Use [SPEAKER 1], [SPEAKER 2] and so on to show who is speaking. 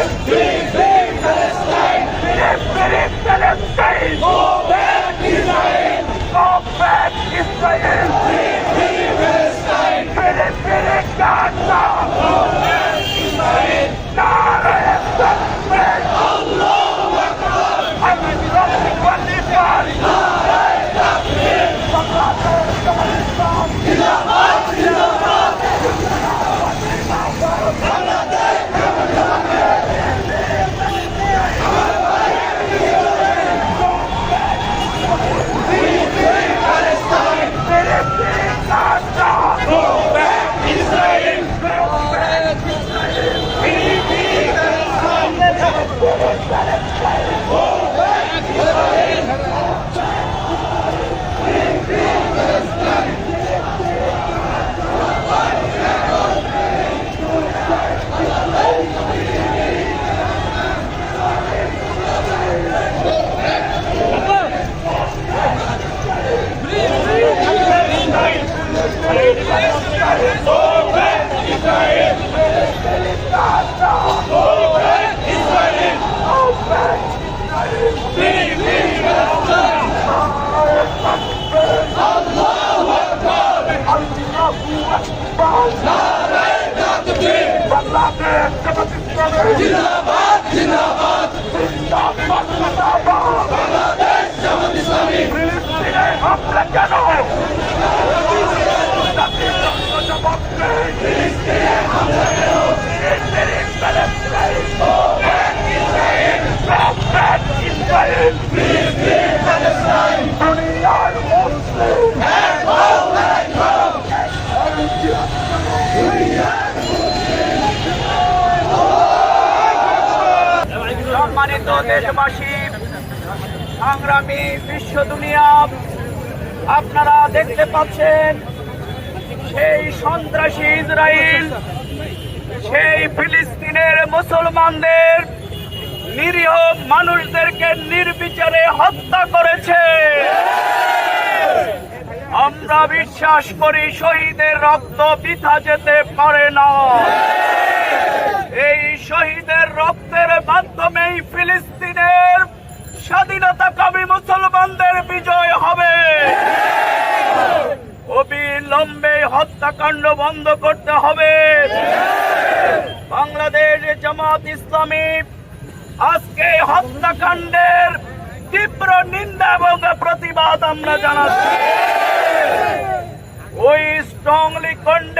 [SPEAKER 1] Palestine! Palestine! Palestine! Palestine! জিন্দাবাদ জিন্দাবাদ বাংলাদেশ জামাত ইসলামী ফিলিস্তিনে কেন ফিলিস্তিনে
[SPEAKER 2] সম্মানিত দেশবাসী, সংগ্রামী বিশ্ব দুনিয়া, আপনারা দেখতে পাচ্ছেন সেই সন্ত্রাসী ইসরায়েল সেই ফিলিস্তিনের মুসলমানদের, নিরীহ মানুষদেরকে নির্বিচারে হত্যা করেছে। আমরা বিশ্বাস করি শহীদের রক্ত বৃথা যেতে পারে না। এই শহীদের রক্তের মাধ্যমেই ফিলিস্তিনের স্বাধীনতা কবি মুসলমানদের বিজয় হবে। অবিলম্বে হত্যাকাণ্ড বন্ধ করতে হবে। বাংলাদেশ জামাত ইসলামী আজকে হত্যাকাণ্ডের তীব্র নিন্দা এবং প্রতিবাদ আমরা জানাচ্ছি। We strongly condemn